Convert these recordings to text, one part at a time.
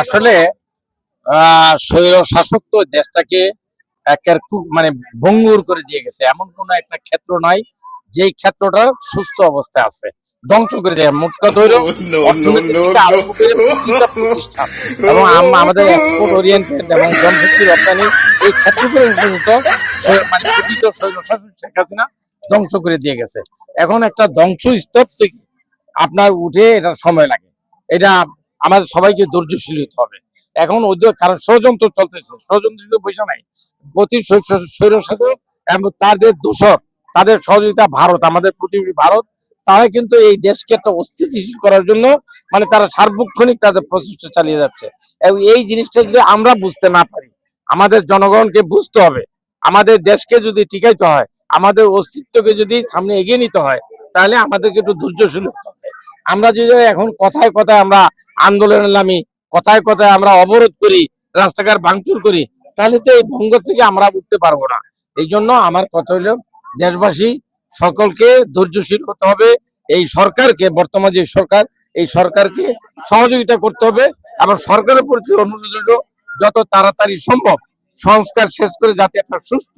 আসলে আহ স্বৈর শাসক তো দেশটাকে একের মানে ভঙ্গুর করে দিয়ে গেছে। এমন কোন একটা ক্ষেত্র নাই যেই ক্ষেত্রটা সুস্থ অবস্থায় আছে। ধ্বংস করে দেয়। মোট কথা হইল প্রতিটা প্রতিষ্ঠান এবং আমাদের এক্সপোর্ট ওরিয়েন্টেড এবং জনশক্তি রপ্তানি এই ক্ষেত্রগুলো পর্যন্ত মানে শাসক শেখ হাসিনা ধ্বংস করে দিয়ে গেছে। এখন একটা ধ্বংস স্তর থেকে আপনার উঠে এটা সময় লাগে। এটা আমাদের সবাইকে ধৈর্যশীল হতে হবে। এখন ওদের কারণ ষড়যন্ত্র চলতেছে। ষড়যন্ত্র পয়সা নাই। প্রতি স্বৈর শাসক এবং তাদের দোষর, তাদের সহযোগিতা ভারত, আমাদের প্রতিবেশী ভারত, তারা কিন্তু এই দেশকে একটা অস্থিতিশীল করার জন্য মানে তারা সার্বক্ষণিক তাদের প্রচেষ্টা চালিয়ে যাচ্ছে। এবং এই জিনিসটা যদি আমরা বুঝতে না পারি, আমাদের জনগণকে বুঝতে হবে, আমাদের দেশকে যদি টিকাইতে হয়, আমাদের অস্তিত্বকে যদি সামনে এগিয়ে নিতে হয়, তাহলে আমাদেরকে একটু ধৈর্যশীল হতে হবে। আমরা যদি এখন কথায় কথায় আমরা আন্দোলনে নামি কথায় কথায় আমরা অবরোধ করি, রাস্তাঘাট ভাঙচুর করি, তাহলে তো এই ভঙ্গ থেকে আমরা উঠতে পারব না। এই জন্য আমার কথা হলো, দেশবাসী, সকলকে ধৈর্যশীল হতে হবে। এই সরকারকে, বর্তমান যে সরকার, এই সরকারকে সহযোগিতা করতে হবে। এবং সরকারের প্রতি অনুরোধ হলো যত তাড়াতাড়ি সম্ভব সংস্কার শেষ করে যাতে একটা সুস্থ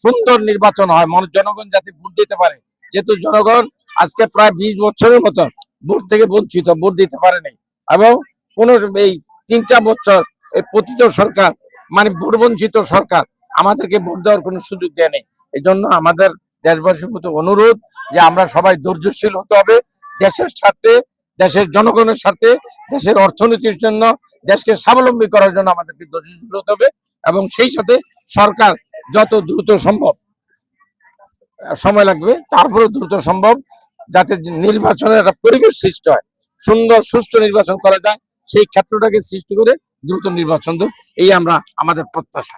সুন্দর নির্বাচন হয়। মানুষ জনগণ যাতে ভোট দিতে পারে। যেহেতু জনগণ আজকে প্রায় বিশ বছরের মতন ভোট থেকে বঞ্চিত, ভোট দিতে পারে নাই এবং কোন এই তিনটা বছর এই পতিত সরকার মানে ভোট বঞ্চিত সরকার আমাদেরকে ভোট দেওয়ার কোনো সুযোগ দেয় নেই। এই জন্য আমাদের দেশবাসীর প্রতি অনুরোধ যে আমরা সবাই ধৈর্যশীল হতে হবে দেশের স্বার্থে, দেশের জনগণের স্বার্থে, দেশের অর্থনীতির জন্য, দেশকে স্বাবলম্বী করার জন্য আমাদেরকে ধৈর্যশীল হতে হবে এবং সেই সাথে সরকার যত দ্রুত সম্ভব, সময় লাগবে তারপরে দ্রুত সম্ভব যাতে নির্বাচনের একটা পরিবেশ সৃষ্টি হয়। সুন্দর, সুষ্ঠু নির্বাচন করা যায়, সেই ক্ষেত্রটাকে সৃষ্টি করে দ্রুত নির্বাচন এই আমরা আমাদের প্রত্যাশা।